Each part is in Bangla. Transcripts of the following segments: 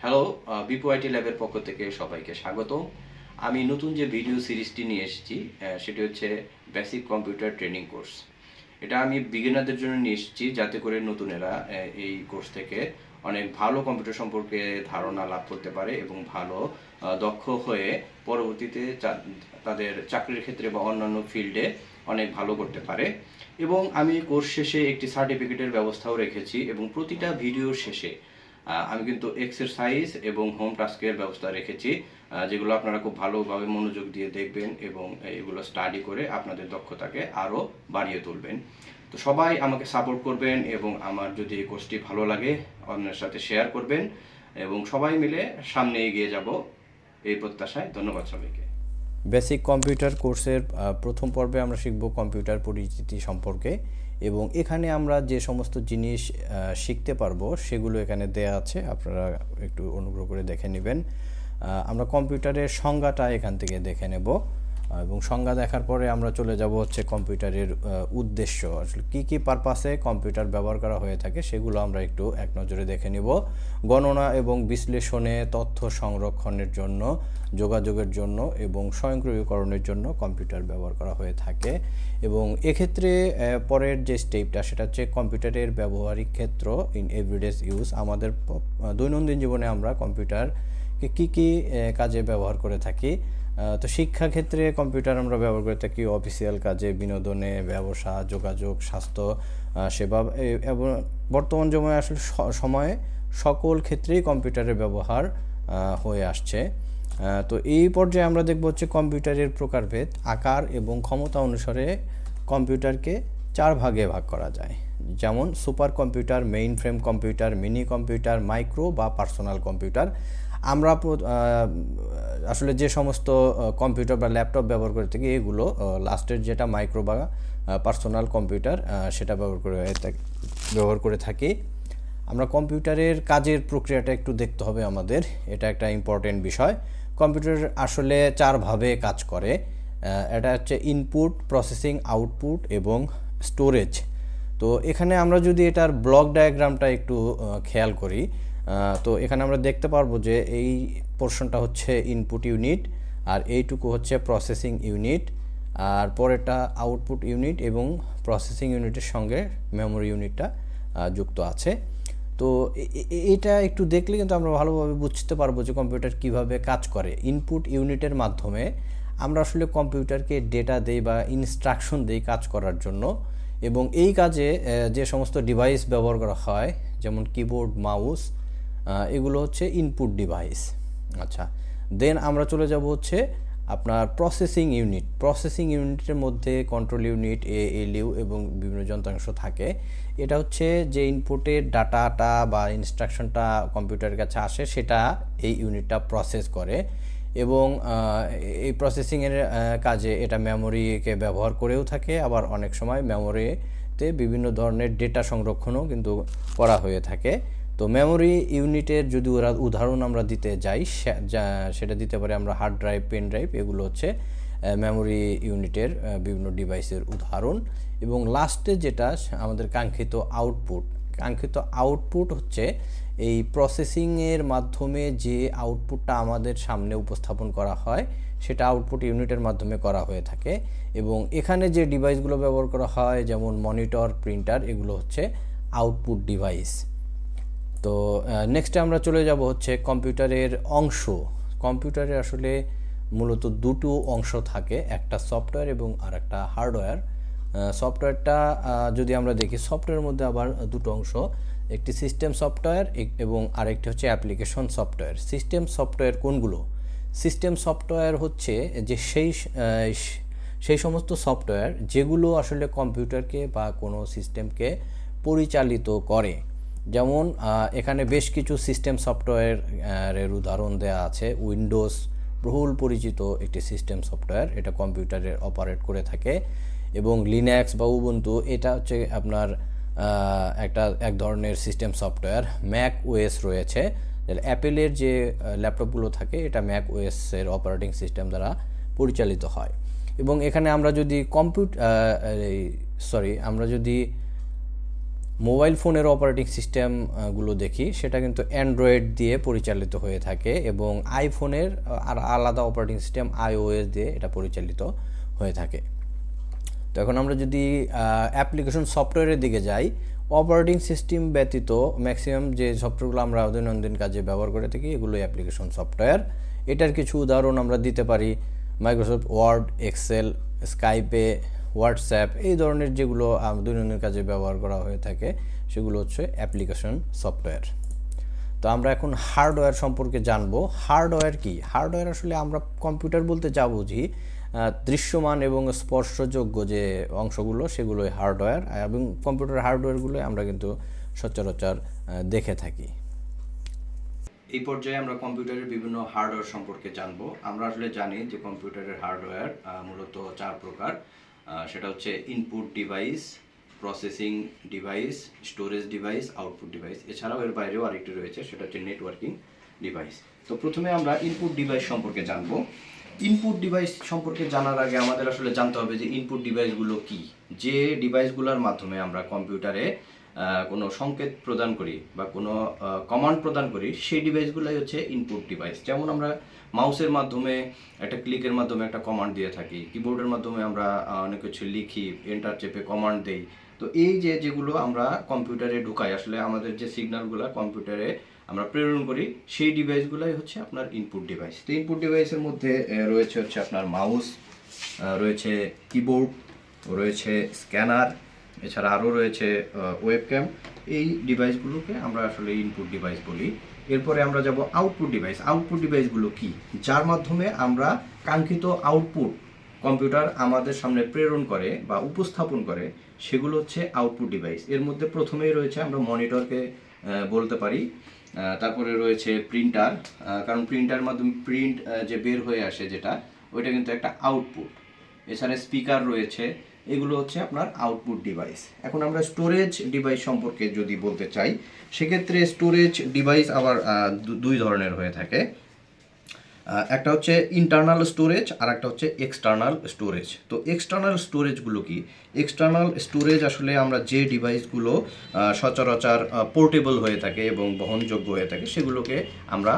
হ্যালো বিপো আইটি ল্যাবের পক্ষ থেকে সবাইকে স্বাগত আমি নতুন যে ভিডিও সিরিজটি নিয়ে এসেছি সেটি হচ্ছে বেসিক কম্পিউটার ট্রেনিং কোর্স এটা আমি বিগিনারদের জন্য নিয়ে এসেছি যাতে করে নতুনেরা আহ, এই কোর্স থেকে অনেক ভালো কম্পিউটার সম্পর্কে ধারণা লাভ করতে পারে এবং ভালো দক্ষ হয়ে পরবর্তীতে তাদের চাকরির ক্ষেত্রে বা অন্যান্য ফিল্ডে অনেক ভালো করতে পারে। এবং আমি কোর্স শেষে একটি সার্টিফিকেটের ব্যবস্থাও রেখেছি এবং প্রতিটা ভিডিওর শেষে আমি কিন্তু এক্সারসাইজ এবং হোম টাস্কের ব্যবস্থা রেখেছি যেগুলো আপনারা খুব ভালোভাবে মনোযোগ দিয়ে দেখবেন এবং এগুলো স্টাডি করে আপনাদের দক্ষতাকে আরও বাড়িয়ে তুলবেন। তো সবাই আমাকে সাপোর্ট করবেন এবং আমার যদি এই কোর্সটি ভালো লাগে অন্যের সাথে শেয়ার করবেন এবং সবাই মিলে সামনে এগিয়ে যাব এই প্রত্যাশায়। ধন্যবাদ সবাইকে। বেসিক কম্পিউটার কোর্সের প্রথম পর্বে আমরা শিখব কম্পিউটার পরিচিতি সম্পর্কে। এবং এখানে আমরা যে সমস্ত জিনিস শিখতে পারব সেগুলো এখানে দেয়া আছে। আপনারা একটু অনুগ্রহ করে দেখে নেবেন। আমরা কম্পিউটারের সংজ্ঞাটা এখান থেকে দেখে নেব। এবং সংজ্ঞা দেখার পরে আমরা চলে যাব হচ্ছে কম্পিউটারের উদ্দেশ্য। আসলে কী কী পারপাসে কম্পিউটার ব্যবহার করা হয়ে থাকে সেগুলো আমরা একটু এক নজরে দেখে নিব। গণনা এবং বিশ্লেষণে তথ্য সংরক্ষণের জন্য, যোগাযোগের জন্য এবং স্বয়ংক্রিয়করণের জন্য কম্পিউটার ব্যবহার করা হয়ে থাকে। এবং এক্ষেত্রে পরের যে স্টেপটা সেটা হচ্ছে কম্পিউটারের ব্যবহারিক ক্ষেত্র ইন এভরিডেস ইউজ আমাদের দৈনন্দিন জীবনে আমরা কম্পিউটারকে কী কী কাজে ব্যবহার করে থাকি তো শিক্ষা ক্ষেত্রে কম্পিউটার আমরা ব্যবহার করে থাকি অফিসিয়াল কাজে, বিনোদনে, ব্যবসা, যোগাযোগ, স্বাস্থ্য সেবা এবং বর্তমান সময়ে আসলে সময়ে সকল ক্ষেত্রেই কম্পিউটারের ব্যবহার হয়ে আসছে। তো এই পর্যায়ে আমরা দেখব হচ্ছে কম্পিউটারের প্রকারভেদ, আকার এবং ক্ষমতা অনুসারে কম্পিউটারকে চার ভাগে ভাগ করা যায়। যেমন super computer main frame computer, mini computer, micro বা পার্সোনাল কম্পিউটার। আমরা আসলে যে সমস্ত কম্পিউটার বা ল্যাপটপ ব্যবহার করে থাকি, এগুলো লাস্টের যেটা মাইক্রো বা পার্সোনাল কম্পিউটার সেটা ব্যবহার করে ব্যবহার করে থাকি। আমরা কম্পিউটারের কাজের প্রক্রিয়াটা একটু দেখতে হবে আমাদের, এটা একটা ইম্পর্টেন্ট বিষয়। কম্পিউটার আসলে চারভাবে কাজ করে এটা হচ্ছে ইনপুট প্রসেসিং আউটপুট এবং স্টোরেজ তো এখানে আমরা যদি এটার ব্লক ডায়াগ্রামটা একটু খেয়াল করি তো এখানে আমরা দেখতে পারব যে এই পোর্শনটা হচ্ছে ইনপুট ইউনিট আর এইটুকু হচ্ছে প্রসেসিং ইউনিট আর পরেরটা আউটপুট ইউনিট এবং প্রসেসিং ইউনিটের সঙ্গে মেমোরি ইউনিটটা যুক্ত আছে। তো এটা একটু দেখলে কিন্তু আমরা ভালোভাবে বুঝতে পারব যে কম্পিউটার কীভাবে কাজ করে। ইনপুট ইউনিটের মাধ্যমে আমরা আসলে কম্পিউটারকে ডেটা দেই বা ইনস্ট্রাকশন দেই কাজ করার জন্য এবং এই কাজে যে সমস্ত ডিভাইস ব্যবহার করা হয়, যেমন কিবোর্ড মাউস এগুলো হচ্ছে ইনপুট ডিভাইস আচ্ছা দেন আমরা চলে যাব হচ্ছে আপনার প্রসেসিং ইউনিট প্রসেসিং ইউনিটের মধ্যে কন্ট্রোল ইউনিট এ এলইউ এবং বিভিন্ন যন্ত্রাংশ থাকে। এটা হচ্ছে যে ইনপুটের ডাটাটা বা ইনস্ট্রাকশনটা কম্পিউটারের কাছে আসে, সেটা এই ইউনিটটা প্রসেস করে এবং এই প্রসেসিংয়ের কাজে এটা মেমোরিকে ব্যবহার করেও থাকে। আবার অনেক সময় মেমোরিতে বিভিন্ন ধরনের ডেটা সংরক্ষণও কিন্তু করা হয়ে থাকে। তো মেমোরি ইউনিটের যদি ওরা উদাহরণ আমরা দিতে যাই সেটা দিতে পারে আমরা হার্ড ড্রাইভ পেন ড্রাইভ এগুলো হচ্ছে মেমোরি ইউনিটের বিভিন্ন ডিভাইসের উদাহরণ। এবং লাস্টে যেটা আমাদের কাঙ্ক্ষিত আউটপুট কাঙ্ক্ষিত আউটপুট হচ্ছে এই প্রসেসিংয়ের মাধ্যমে যে আউটপুটটা আমাদের সামনে উপস্থাপন করা হয়, সেটা আউটপুট ইউনিটের মাধ্যমে করা হয়ে থাকে। এবং এখানে যে ডিভাইসগুলো ব্যবহার করা হয়, যেমন মনিটর প্রিন্টার এগুলো হচ্ছে আউটপুট ডিভাইস তো নেক্সটে আমরা চলে যাব হচ্ছে কম্পিউটারের অংশ। কম্পিউটারে আসলে মূলত দুটো অংশ থাকে, একটা সফটওয়্যার এবং আর একটা হার্ডওয়্যার সফটওয়্যারটা যদি আমরা দেখি, সফটওয়্যারের মধ্যে আবার দুটো অংশ, একটি সিস্টেম সফটওয়্যার এবং আরেকটি হচ্ছে অ্যাপ্লিকেশন সফটওয়্যার। সিস্টেম সফটওয়্যার কোনগুলো? সিস্টেম সফটওয়্যার হচ্ছে যে সেই সেই সমস্ত সফটওয়্যার যেগুলো আসলে কম্পিউটারকে বা কোনো সিস্টেমকে পরিচালিত করে। যেমন এখানে বেশ কিছু সিস্টেম সফটওয়্যারের উদাহরণ দেওয়া আছে। উইন্ডোজ বহুল পরিচিত একটি সিস্টেম সফটওয়্যার এটা কম্পিউটারে অপারেট করে থাকে। এবং লিনাক্স বা উবুন্টু, এটা হচ্ছে আপনার একটা, এক ধরনের সিস্টেম সফটওয়্যার ম্যাক ওএস রয়েছে। অ্যাপেলের যে ল্যাপটপগুলো থাকে, এটা ম্যাক ওএসের অপারেটিং সিস্টেম দ্বারা পরিচালিত হয়। এবং এখানে আমরা যদি কম্পিউটার সরি আমরা যদি মোবাইল ফোনের অপারেটিং সিস্টেমগুলো দেখি, সেটা কিন্তু অ্যান্ড্রয়েড দিয়ে পরিচালিত হয়ে থাকে এবং আইফোনের আর আলাদা অপারেটিং সিস্টেম আইওএস দিয়ে এটা পরিচালিত হয়ে থাকে। তো এখন আমরা যদি অ্যাপ্লিকেশন সফটওয়্যারের দিকে যাই, অপারেটিং সিস্টেম ব্যতীত ম্যাক্সিমাম যে সফটওয়্যারগুলো আমরা দৈনন্দিন কাজে ব্যবহার করে থাকি এগুলো অ্যাপ্লিকেশন সফটওয়্যার এটার কিছু উদাহরণ আমরা দিতে পারি Microsoft Word Excel Skype WhatsApp, এই ধরনের যেগুলো দৈনন্দিন কাজে ব্যবহার করা হয়ে থাকে, সেগুলো হচ্ছে অ্যাপ্লিকেশন সফটওয়্যার। তো আমরা এখন হার্ডওয়্যার সম্পর্কে জানব। হার্ডওয়্যার কি? হার্ডওয়্যার আসলে আমরা কম্পিউটার বলতে যা বুঝি দৃশ্যমান এবং স্পর্শযোগ্য যে অংশগুলো, সেগুলোই হার্ডওয়্যার। এবং কম্পিউটার হার্ডওয়্যারগুলো আমরা কিন্তু সচরাচর দেখে থাকি। এই পর্যায়ে আমরা কম্পিউটারের বিভিন্ন হার্ডওয়্যার সম্পর্কে জানব। আমরা আসলে জানি যে কম্পিউটারের হার্ডওয়্যার মূলত চার প্রকার। সেটা হচ্ছে input device processing device storage device output device এছাড়াও এর বাইরেও আরেকটি রয়েছে, সেটা হচ্ছে নেটওয়ার্কিং ডিভাইস তো প্রথমে আমরা ইনপুট ডিভাইস সম্পর্কে জানব। ইনপুট ডিভাইস সম্পর্কে জানার আগে আমাদের আসলে জানতে হবে যে ইনপুট ডিভাইসগুলো কি? যে ডিভাইসগুলোর মাধ্যমে আমরা কম্পিউটারে কোনো সংকেত প্রদান করি বা কোনো কমান্ড প্রদান করি, সেই ডিভাইসগুলোই হচ্ছে ইনপুট ডিভাইস যেমন আমরা মাউসের মাধ্যমে, একটা ক্লিকের মাধ্যমে একটা কমান্ড দিয়ে থাকি। কিবোর্ডের মাধ্যমে আমরা অনেক কিছু লিখি এন্টার চেপে কমান্ড দেই। তো এই যে যেগুলো আমরা কম্পিউটারে ঢুকাই, আসলে আমাদের যে সিগন্যালগুলো কম্পিউটারে আমরা প্রেরণ করি, সেই ডিভাইসগুলোই হচ্ছে আপনার ইনপুট ডিভাইস তো ইনপুট ডিভাইসের মধ্যে রয়েছে হচ্ছে আপনার মাউস রয়েছে কিবোর্ড রয়েছে স্ক্যানার এছাড়া আরও রয়েছে ওয়েব ওয়েবক্যাম এই ডিভাইসগুলোকে আমরা আসলে ইনপুট ডিভাইস বলি। এরপরে আমরা যাব আউটপুট ডিভাইস আউটপুট ডিভাইসগুলো কি? যার মাধ্যমে আমরা কাঙ্ক্ষিত আউটপুট কম্পিউটার আমাদের সামনে প্রেরণ করে বা উপস্থাপন করে, সেগুলো হচ্ছে আউটপুট ডিভাইস এর মধ্যে প্রথমেই রয়েছে আমরা মনিটরকে বলতে পারি। তারপরে রয়েছে প্রিন্টার কারণ প্রিন্টার মাধ্যমে প্রিন্ট যে বের হয়ে আসে যেটা, ওইটা কিন্তু একটা আউটপুট এছাড়া স্পিকার রয়েছে এগুলো হচ্ছে আপনার আউটপুট ডিভাইস এখন আমরা স্টোরেজ ডিভাইস সম্পর্কে যদি বলতে চাই, সেক্ষেত্রে স্টোরেজ ডিভাইস আবার দুই ধরনের হয়ে থাকে। একটা হচ্ছে ইন্টারনাল স্টোরেজ আর একটা হচ্ছে এক্সটার্নাল স্টোরেজ তো এক্সটার্নাল স্টোরেজগুলো কি? এক্সটার্নাল স্টোরেজ আসলে আমরা যে ডিভাইসগুলো সচরাচর পোর্টেবল হয়ে থাকে এবং বহনযোগ্য হয়ে থাকে, সেগুলোকে আমরা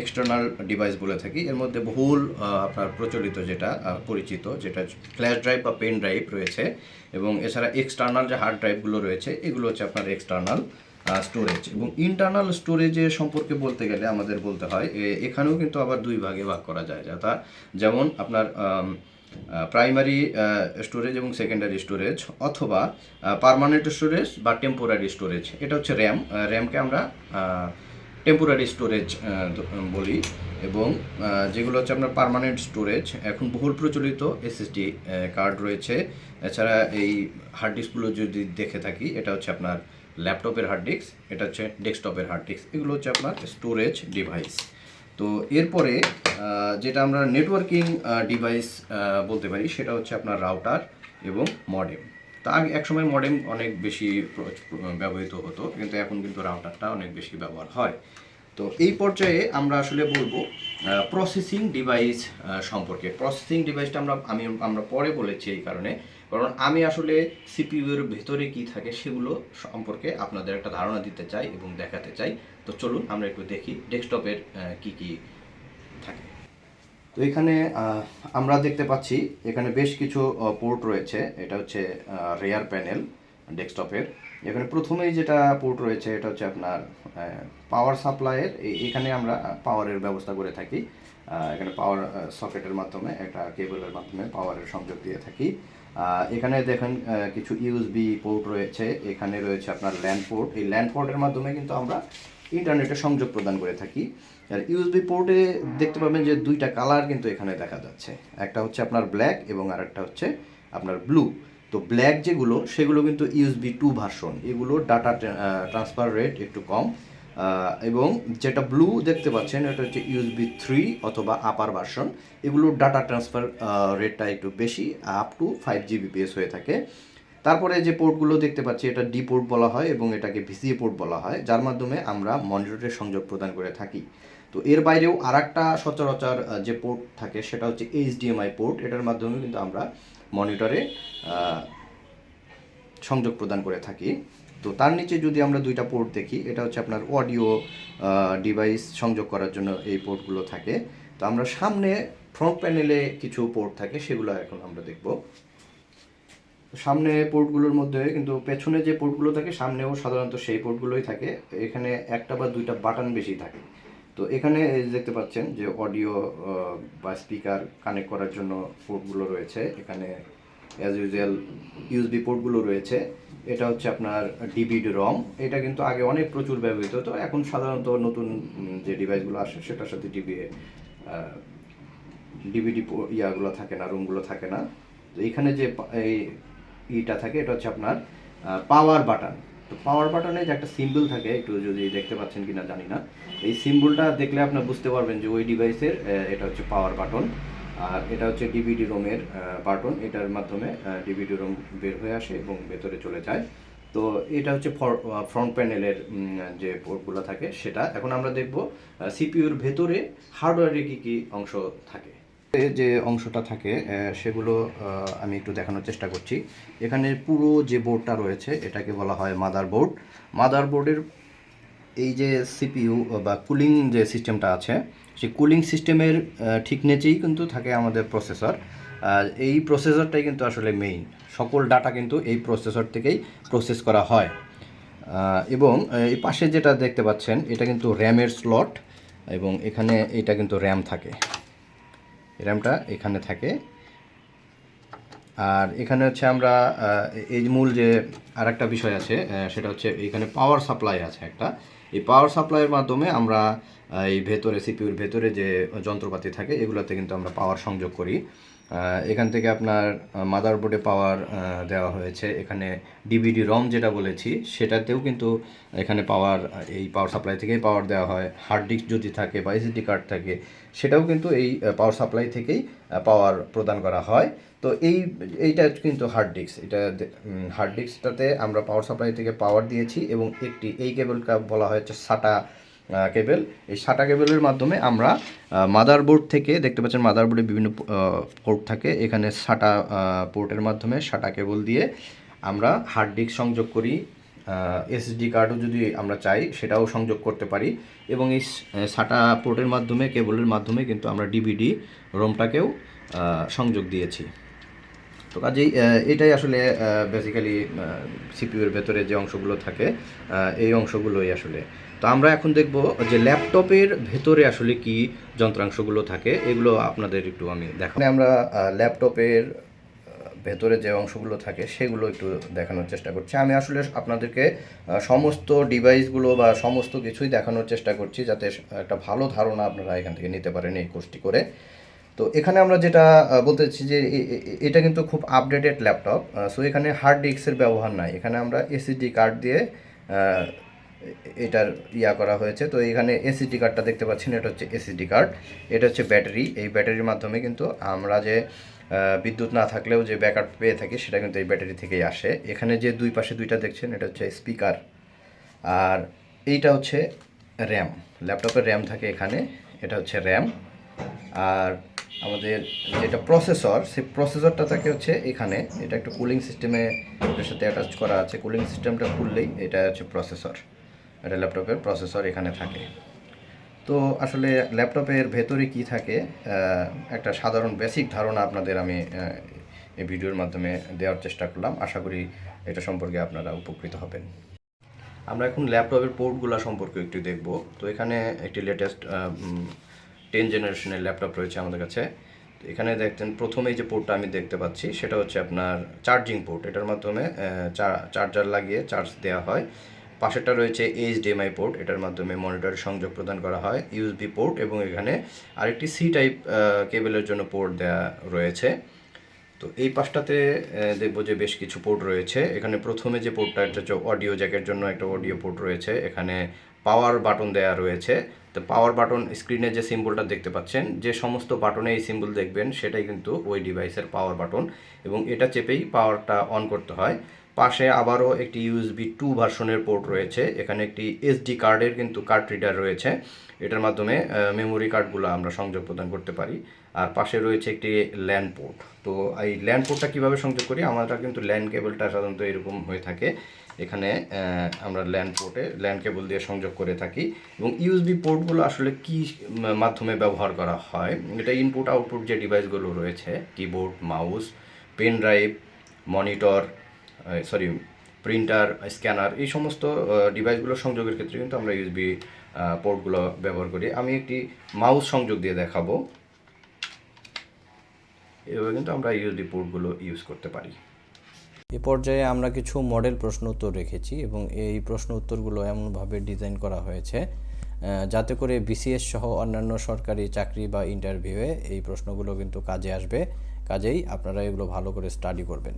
এক্সটার্নাল ডিভাইস বলে থাকি। এর মধ্যে বহুল আপনার প্রচলিত যেটা পরিচিত, যেটা ফ্ল্যাশ ড্রাইভ বা পেন ড্রাইভ রয়েছে এবং এছাড়া এক্সটার্নাল যে হার্ড ড্রাইভগুলো রয়েছে, এগুলো হচ্ছে আপনার এক্সটার্নাল স্টোরেজ এবং ইন্টারনাল স্টোরেজের সম্পর্কে বলতে গেলে আমাদের বলতে হয় এখানেও কিন্তু আবার দুই ভাগে ভাগ করা যায়। যথা যেমন আপনার প্রাইমারি স্টোরেজ এবং সেকেন্ডারি স্টোরেজ অথবা পারমানেন্ট স্টোরেজ বা টেম্পোরারি স্টোরেজ এটা হচ্ছে র্যাম র্যামকে আমরা টেম্পোরারি স্টোরেজ বলি এবং যেগুলো হচ্ছে আপনার পার্মানেন্ট স্টোরেজ এখন বহুল প্রচলিত এসএসডি কার্ড রয়েছে। এছাড়া এই হার্ড ডিস্কগুলো যদি দেখে থাকি, এটা হচ্ছে আপনার ল্যাপটপের হার্ড ডিস্ক এটা হচ্ছে ডেস্কটপের হার্ড ডিস্ক এগুলো হচ্ছে আপনার স্টোরেজ ডিভাইস তো এরপরে যেটা আমরা নেটওয়ার্কিং ডিভাইস বলতে পারি, সেটা হচ্ছে আপনার রাউটার এবং মডেম তা আগে একসময় মডেম অনেক বেশি ব্যবহৃত হতো, কিন্তু এখন কিন্তু রাউটারটা অনেক বেশি ব্যবহার হয়। তো এই পর্যায়ে আমরা আসলে বলব প্রসেসিং ডিভাইস সম্পর্কে। প্রসেসিং ডিভাইসটা আমরা, আমি, আমরা পরে বলেছি এই কারণে। কারণ আমি আসলে সিপিইউ এর ভেতরে কি থাকে সেগুলো সম্পর্কে আপনাদের একটা ধারণা দিতে চাই এবং দেখাতে চাই। তো চলুন, আমরা একটু দেখি ডেস্কটপের কি কি থাকে। তো এখানে আমরা দেখতে পাচ্ছি এখানে বেশ কিছু পোর্ট রয়েছে। এটা হচ্ছে রেয়ার প্যানেল ডেস্কটপের এখানে প্রথমেই যেটা পোর্ট রয়েছে, এটা হচ্ছে আপনার পাওয়ার সাপ্লাইয়ের এখানে আমরা পাওয়ারের ব্যবস্থা করে থাকি। এখানে পাওয়ার সকেটের মাধ্যমে, একটা কেবলের মাধ্যমে পাওয়ারের সংযোগ দিয়ে থাকি। এখানে দেখেন কিছু ইউএসবি পোর্ট রয়েছে। এখানে রয়েছে আপনার ল্যান্ড পোর্ট এই ল্যান্ড পোর্টের মাধ্যমে কিন্তু আমরা ইন্টারনেটে সংযোগ প্রদান করে থাকি। আর ইউএসবি পোর্টে দেখতে পাবেন যে দুইটা কালার কিন্তু এখানে দেখা যাচ্ছে। একটা হচ্ছে আপনার ব্ল্যাক এবং আরেকটা হচ্ছে আপনার ব্লু তো ব্ল্যাক যেগুলো, সেগুলো কিন্তু ইউএসবি টু ভার্সন এগুলো ডাটা ট্রান্সফার রেট একটু কম। এবং যেটা ব্লু দেখতে পাচ্ছেন, এটা হচ্ছে ইউএসবি থ্রি অথবা আপার ভার্সন এগুলোর ডাটা ট্রান্সফার রেটটা একটু বেশি আপ টু ফাইভ জিবিপিএস হয়ে থাকে। তারপরে যে পোর্টগুলো দেখতে পাচ্ছি, এটা ডি পোর্ট বলা হয় এবং এটাকে ভিসিএ পোর্ট বলা হয়, যার মাধ্যমে আমরা মনিটরের সংযোগ প্রদান করে থাকি। তো এর বাইরেও আর একটা সচরাচর যে পোর্ট থাকে, সেটা হচ্ছে এইচডিএমআই পোর্ট এটার মাধ্যমে কিন্তু আমরা মনিটরে সংযোগ প্রদান করে থাকি। তো তার নিচে যদি আমরা দুইটা পোর্ট দেখি, এটা হচ্ছে আপনার অডিও ডিভাইস সংযোগ করার জন্য এই পোর্টগুলো থাকে। তো আমরা সামনে ফ্রন্ট প্যানেলে কিছু পোর্ট থাকে, সেগুলো এখন আমরা দেখব। সামনে পোর্টগুলোর মধ্যে কিন্তু পেছনে যে পোর্টগুলো থাকে, সামনেও সাধারণত সেই পোর্টগুলোই থাকে। এখানে একটা বা দুইটা বাটন বেশি থাকে। তো এখানে দেখতে পাচ্ছেন যে অডিও বা স্পিকার কানেক্ট করার জন্য পোর্টগুলো রয়েছে। এখানে অ্যাজ ইউজুয়াল ইউএসবি পোর্টগুলো রয়েছে। এটা হচ্ছে আপনার ডিভিডি রম এটা কিন্তু আগে অনেক প্রচুর ব্যবহৃত হতো, এখন সাধারণত নতুন যে ডিভাইসগুলো আসে, সেটার সাথে ডিবি ডিভিডি ইয়াগুলো থাকে না রুমগুলো থাকে না। তো এখানে যে এই ইটা থাকে, এটা হচ্ছে আপনার পাওয়ার বাটন তো পাওয়ার বাটনে যে একটা সিম্বল থাকে, একটু যদি দেখতে পাচ্ছেন কিনা জানি না। এই সিম্বলটা দেখলে আপনার বুঝতে পারবেন যে ওই ডিভাইসের এটা হচ্ছে পাওয়ার বাটন আর এটা হচ্ছে ডিভিডি রোমের বাটন এটার মাধ্যমে ডিভিডি রোম বের হয়ে আসে এবং ভেতরে চলে যায়। তো এটা হচ্ছে ফ্রন্ট প্যানেলের যে পোর্টগুলো থাকে সেটা। এখন আমরা দেখব সিপিইউর ভেতরে হার্ডওয়্যারে কি কি অংশ থাকে। যে অংশটা থাকে সেগুলো আমি একটু দেখানোর চেষ্টা করছি। এখানে পুরো যে বোর্ডটা রয়েছে, এটাকে বলা হয় মাদার বোর্ড মাদার বোর্ডের এই যে সিপিইউ বা কুলিং যে সিস্টেমটা আছে, সেই কুলিং সিস্টেমের ঠিক নিচেই কিন্তু থাকে আমাদের প্রসেসর আর এই প্রসেসরটাই কিন্তু আসলে মেইন সকল ডাটা কিন্তু এই প্রসেসর থেকেই প্রসেস করা হয়। এবং এই পাশে যেটা দেখতে পাচ্ছেন, এটা কিন্তু র্যামের স্লট এবং এখানে এটা কিন্তু র্যাম থাকে। র্যামটা এখানে থাকে। আর এখানে হচ্ছে আমরা এই মূল যে আর বিষয় আছে সেটা হচ্ছে এখানে পাওয়ার সাপ্লাই আছে একটা। এই পাওয়ার সাপ্লাইয়ের মাধ্যমে আমরা এই ভেতরে সিপিউর ভেতরে যে যন্ত্রপাতি থাকে, এগুলোতে কিন্তু আমরা পাওয়ার সংযোগ করি। এখান থেকে আপনার মাদারবোর্ডে পাওয়ার দেওয়া হয়েছে। এখানে ডিভিডি রম যেটা বলেছি, সেটাতেও কিন্তু এখানে পাওয়ার এই পাওয়ার সাপ্লাই থেকেই পাওয়ার দেওয়া হয়। হার্ড ডিস্ক যদি থাকে বা এসএসডি কার্ড থাকে, সেটাও কিন্তু এই পাওয়ার সাপ্লাই থেকেই পাওয়ার প্রদান করা হয়। তো এই, এইটা কিন্তু হার্ড ডিস্ক এটা হার্ড ডিস্কটাতে আমরা পাওয়ার সাপ্লাই থেকে পাওয়ার দিয়েছি এবং একটি এই কেবলটা বলা হয়েছে সাটা কেবল। এই সাটা কেবেলের মাধ্যমে আমরা মাদারবোর্ড থেকে, দেখতে পাচ্ছেন মাদারবোর্ডে বিভিন্ন পোর্ট থাকে। এখানে সাটা পোর্টের মাধ্যমে সাটা কেবল দিয়ে আমরা হার্ড ডিস্ক সংযোগ করি। এসএসডি কার্ডও যদি আমরা চাই, সেটাও সংযোগ করতে পারি। এবং এই সাটা পোর্টের মাধ্যমে, কেবলের মাধ্যমে কিন্তু আমরা ডিভিডি রোমটাকেও সংযোগ দিয়েছি। তো কাজেই এটাই আসলে বেসিক্যালি সিপিউর ভেতরে যে অংশগুলো থাকে এই অংশগুলোই আসলে। তো আমরা এখন দেখব যে ল্যাপটপের ভেতরে আসলে কি যন্ত্রাংশগুলো থাকে, এগুলো আপনাদের একটু আমি দেখাবো। আমরা ল্যাপটপের ভেতরে যে অংশগুলো থাকে সেগুলো একটু দেখানোর চেষ্টা করছি। আমি আসলে আপনাদেরকে সমস্ত ডিভাইসগুলো বা সমস্ত কিছুই দেখানোর চেষ্টা করছি যাতে একটা ভালো ধারণা আপনারা এখান থেকে নিতে পারেন এই কোর্সটি করে। তো এখানে আমরা যেটা বলতে চাচ্ছি যে এটা কিন্তু খুব আপডেটেড ল্যাপটপ সো এখানে হার্ড ডিস্কের ব্যবহার নাই। এখানে আমরা এসিডি কার্ড দিয়ে এটার ইয়া করা হয়েছে। তো এখানে এসএসডি কার্ডটা দেখতে পাচ্ছেন, এটা হচ্ছে এসএসডি কার্ড এটা হচ্ছে ব্যাটারি। এই ব্যাটারির মাধ্যমে কিন্তু আমরা যে বিদ্যুৎ না থাকলেও যে ব্যাকআপ পেয়ে থাকি, সেটা কিন্তু এই ব্যাটারি থেকেই আসে। এখানে যে দুই পাশে দুইটা দেখছেন, এটা হচ্ছে স্পিকার আর এইটা হচ্ছে র্যাম ল্যাপটপের র্যাম থাকে এখানে। এটা হচ্ছে র্যাম আর আমাদের যেটা প্রসেসর সেই প্রসেসরটা থাকে হচ্ছে এখানে। এটা একটা কুলিং সিস্টেমে এটার সাথে অ্যাটাচ করা আছে। কুলিং সিস্টেমটা খুললেই এটা হচ্ছে প্রসেসর এটা ল্যাপটপের প্রসেসর এখানে থাকে। তো আসলে ল্যাপটপের ভেতরে কি থাকে একটা সাধারণ বেসিক ধারণা আপনাদের আমি এই ভিডিওর মাধ্যমে দেওয়ার চেষ্টা করলাম। আশা করি এটা সম্পর্কে আপনারা উপকৃত হবেন। আমরা এখন ল্যাপটপের পোর্টগুলো সম্পর্কে একটু দেখব। তো এখানে একটি লেটেস্ট টেন জেনারেশনের ল্যাপটপ রয়েছে আমাদের কাছে। এখানে দেখছেন, প্রথমেই যে পোর্টটা আমি দেখতে পাচ্ছি, সেটা হচ্ছে আপনার চার্জিং পোর্ট এটার মাধ্যমে চার্জার লাগিয়ে চার্জ দেওয়া হয়। পাশেরটা রয়েছে এইচডিএমআই পোর্ট এটার মাধ্যমে মনিটরের সংযোগ প্রদান করা হয় ইউএসবি পোর্ট এবং এখানে আরেকটি সি টাইপ কেবলের জন্য পোর্ট দেওয়া রয়েছে। তো এই পাশটাতে দেখব যে বেশ কিছু পোর্ট রয়েছে। এখানে প্রথমে যে পোর্টটা এটা হচ্ছে অডিও জ্যাকের জন্য একটা অডিও পোর্ট রয়েছে। এখানে পাওয়ার বাটন দেওয়া রয়েছে। তো পাওয়ার বাটন স্ক্রিনে যে সিম্বলটা দেখতে পাচ্ছেন, যে সমস্ত বাটনে এই সিম্বল দেখবেন, সেটাই কিন্তু ওই ডিভাইসের পাওয়ার বাটন এবং এটা চেপেই পাওয়ারটা অন করতে হয়। পাশে আবারও একটি ইউএসবি টু ভার্সনের পোর্ট রয়েছে। এখানে একটি এসডি কার্ডের কিন্তু কার্ড রিডার রয়েছে। এটার মাধ্যমে মেমোরি কার্ডগুলো আমরা সংযোগ প্রদান করতে পারি। আর পাশে রয়েছে একটি ল্যান্ড পোর্ট তো এই ল্যান্ড পোর্টটা কীভাবে সংযোগ করি? আমরা কিন্তু ল্যান্ড কেবলটা সাধারণত এরকম হয়ে থাকে। এখানে আমরা ল্যান্ড পোর্টে ল্যান্ড কেবল দিয়ে সংযোগ করে থাকি। এবং ইউএসবি পোর্টগুলো আসলে কি মাধ্যমে ব্যবহার করা হয়? এটা ইনপুট আউটপুট যে ডিভাইসগুলো রয়েছে keyboard mouse pen drive monitor sorry printer scanner এই সমস্ত ডিভাইসগুলো সংযোগের ক্ষেত্রে কিন্তু আমরা ইউএসবি পোর্টগুলো ব্যবহার করি। আমি একটি মাউস সংযোগ দিয়ে দেখাবো। এভাবে কিন্তু আমরা ইউএসবি পোর্টগুলো ইউজ করতে পারি। এ পর্যায়ে আমরা কিছু মডেল প্রশ্ন উত্তর রেখেছি এবং এই প্রশ্ন উত্তরগুলো এমনভাবে ডিজাইন করা হয়েছে যাতে করে বিসিএস সহ অন্যান্য সরকারি চাকরি বা ইন্টারভিউয়ে এই প্রশ্নগুলো কিন্তু কাজে আসবে। কাজেই আপনারা এগুলো ভালো করে স্টাডি করবেন।